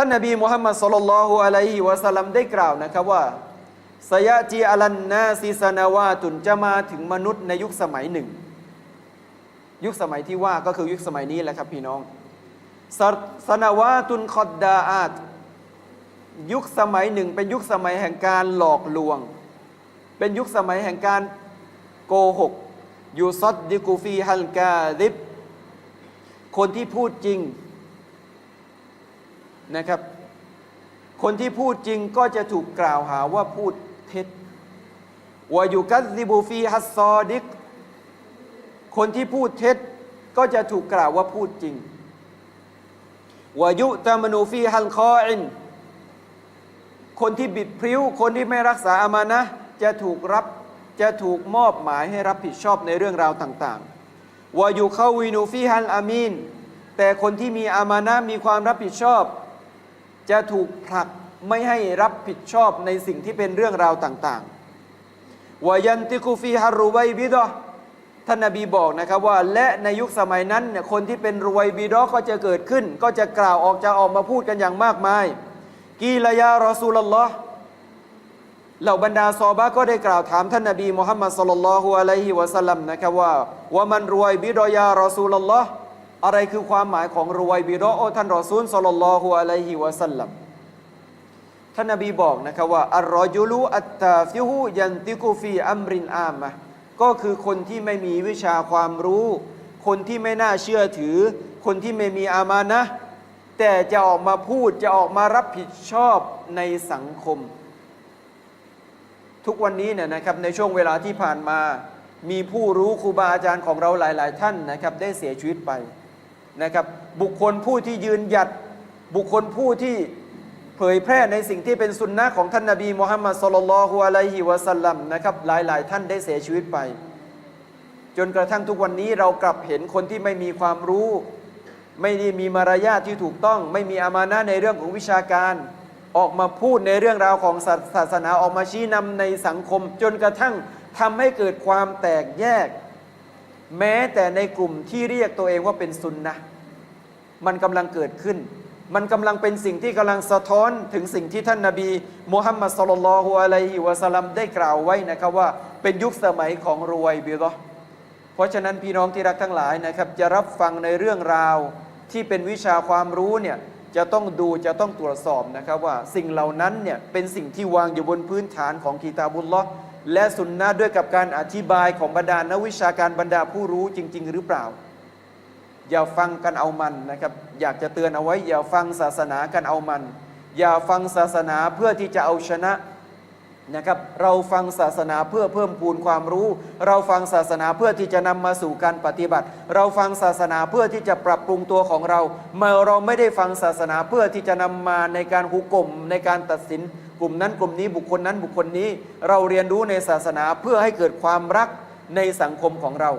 ท่านนบีมุฮัมมัดสุลลัลลอฮุอะลัยฮิวะสัลลัมได้กล่าวนะครับว่าสยะจีอัลันนาซีสนาวาตุนจะมาถึงมนุษย์ในยุคสมัยหนึ่ง ยุคสมัยที่ว่าก็คือยุคสมัยนี้แหละครับพี่น้องสสนาวาตุนคอดดาอาตยุคสมัยหนึ่ง เป็นยุคสมัยแห่งการหลอกลวง เป็นยุคสมัยแห่งการโกหกยูซอดดิกูฟีฮัลกาดิบคนที่พูดจริง นะครับ คนที่พูดจริงก็จะถูกกล่าวหาว่าพูดเท็จวายุกัสซิบูฟีฮัสซอดิก คนที่พูดเท็จก็จะถูกกล่าวว่าพูดจริงวายุตามนูฟีฮัลคออิน คนที่บิดพริ้ว คนที่ไม่รักษาอามานะจะถูกรับจะถูกมอบหมายให้รับผิดชอบในเรื่องราวต่างๆวายุเข้าวินูฟีฮัลอามีน แต่คนที่มีอามานะมีความรับผิดชอบ จะถูกผลักไม่ให้รับผิดชอบในสิ่งที่เป็นเรื่องราวต่างๆวายันติกุฟีฮารุไวบิดะท่านนบีบอกนะครับว่า และในยุคสมัยนั้นเนี่ยคนที่เป็นรวยบิดอก็จะเกิดขึ้น ก็จะกล่าวออกจะออกมาพูดกันอย่างมากมาย กีลายารอซูลลอฮ์เหล่าบรรดาซอบะก็ได้กล่าวถามท่านนบีมุฮัมมัดสุลลัลลอฮุอะลัยฮิวะสัลลัมนะครับว่าว่ามันรวยบิดอยารอซูลลอฮ์ อะไรคือความหมายของรวยบิดอโอท่านรอซูลสลลลอฮุอะลัยฮิวะสัลลัมท่านนบีบอกนะครับว่าอัลรอจุลุอัตตาฟิฮูยันติกุฟีอัมรินอามะก็คือคนที่ไม่มีวิชาความรู้ คนที่ไม่น่าเชื่อถือ คนที่ไม่มีอามานะ แต่จะออกมาพูดจะออกมารับผิดชอบในสังคม ทุกวันนี้เนี่ยนะครับในช่วงเวลาที่ผ่านมา มีผู้รู้ครูบาอาจารย์ของเราหลาย ๆ ท่านนะครับได้เสียชีวิตไป นะครับบุคคลผู้ที่ยืนหยัดบุคคลผู้ที่เผยแพร่ในสิ่งที่เป็นสุนนะของท่านนาบีมุฮัมมัดสุลลัลฮุอะลัยฮิวะสัลลัมนะครับหลายๆ ท่านได้เสียชีวิตไป จนกระทั่งทุกวันนี้เรากลับเห็นคนที่ไม่มีความรู้ ไม่ได้มีมารยาทที่ถูกต้อง ไม่มีอามานะในเรื่องของวิชาการ ออกมาพูดในเรื่องราวของศาสนาออกมาชี้นำในสังคม จนกระทั่งทำให้เกิดความแตกแยก แม้แต่ในกลุ่มที่เรียกตัวเองว่าเป็นซุนนะ มันกำลังเกิดขึ้น มันกำลังเป็นสิ่งที่กำลังสะท้อนถึงสิ่งที่ท่านนาบีมุฮัมมัดสุลลัลลอฮุอะลัยฮิวะสัลลัมได้กล่าวไว้นะครับว่าเป็นยุคสมัยของรวยบิดะห์เพราะฉะนั้นพี่น้องที่รักทั้งหลายนะครับจะรับฟังในเรื่องราวที่เป็นวิชาความรู้เนี่ยจะต้องดูจะต้องตรวจสอบนะครับว่าสิ่งเหล่านั้นเนี่ยเป็นสิ่งที่วางอยู่บนพื้นฐานของกีตาบุลลอฮ์และสุนนะด้วยกับการอธิบายของบรรดานักวิชาการบรรดาผู้รู้จริง ๆ หรือเปล่า อย่าฟังกันเอามันนะครับ อยากจะเตือนเอาไว้ อย่าฟังศาสนากันเอามัน อย่าฟังศาสนาเพื่อที่จะเอาชนะนะครับ เราฟังศาสนาเพื่อเพิ่มพูนความรู้ เราฟังศาสนาเพื่อที่จะนำมาสู่การปฏิบัติ เราฟังศาสนาเพื่อที่จะปรับปรุงตัวของเราเมื่อเราไม่ได้ฟังศาสนาเพื่อที่จะนำมาในการหุกกลมในการตัดสิน กลุ่มนั้นกลุ่มนี้บุคคลนั้นบุคคลนี้ เราเรียนรู้ในศาสนาเพื่อให้เกิดความรักในสังคมของเรา